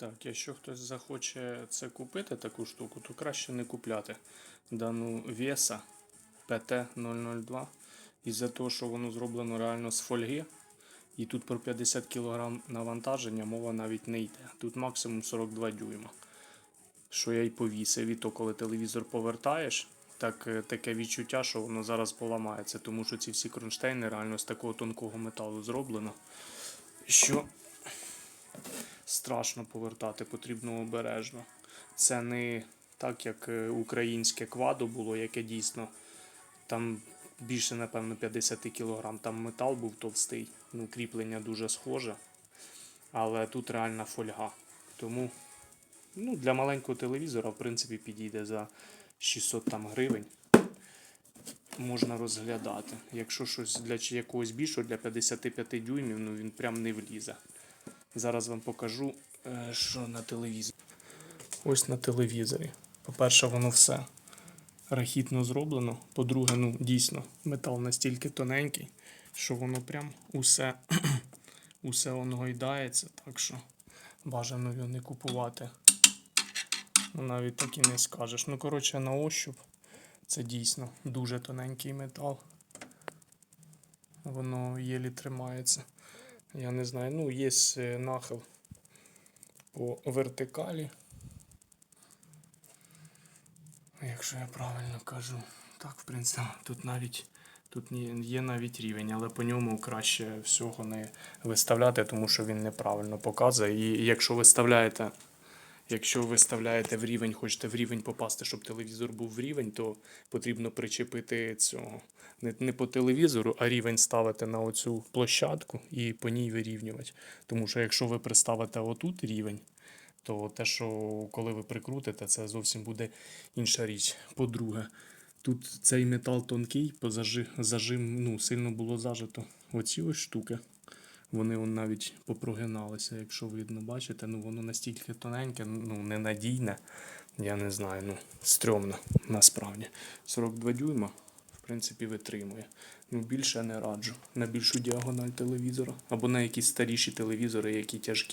Так, якщо хтось захоче це купити, таку штуку, то краще не купляти дану Веса PT002. Із-за того, що воно зроблено реально з фольги. І тут про 50 кг навантаження мова навіть не йде. Тут максимум 42 дюйма. Що я й повісив. І то, коли телевізор повертаєш, так, е, таке відчуття, що воно зараз поламається, тому що ці всі кронштейни реально з такого тонкого металу зроблено. Що страшно повертати, потрібно обережно. Це не так, як е, українське квадо було, яке дійсно там більше, напевно, 50 кг. Там метал був товстий, ну, кріплення дуже схоже. Але тут реальна фольга. Тому ну, для маленького телевізора, в принципі, підійде за 600 там, гривень. Можна розглядати. Якщо щось для якогось більшого, для 55 дюймів, ну він прям не влізе. Зараз вам покажу, е, що на телевізорі. Ось на телевізорі. По-перше, воно все рахітно зроблено. По-друге, ну дійсно, метал настільки тоненький, що воно прям усе, усе гойдається, так що бажано його не купувати. Ну, навіть так і не скажеш. Ну, коротше, на ощуп це дійсно дуже тоненький метал. Воно єлі тримається. Я не знаю, ну, є е, нахил по вертикалі. Якщо я правильно кажу. Так, в принципі, тут навіть тут є навіть рівень, але по ньому краще всього не виставляти, тому що він неправильно показує. І якщо виставляєте, якщо ви виставляєте в рівень, хочете в рівень попасти, щоб телевізор був в рівень, то потрібно причепити цього. Не, не по телевізору, а рівень ставити на оцю площадку і по ній вирівнювати. Тому що якщо ви приставите отут рівень, то те, що коли ви прикрутите, це зовсім буде інша річ. По-друге, тут цей метал тонкий, по зажи- зажим ну, сильно було зажито. Оці ось штуки. Вони он навіть попрогиналися, якщо видно, бачите, ну воно настільки тоненьке, ну ненадійне. Я не знаю, ну стрьомно насправді. 42 дюйма, в принципі, витримує. Ну, більше не раджу. На більшу діагональ телевізора. Або на якісь старіші телевізори, які тяжкі.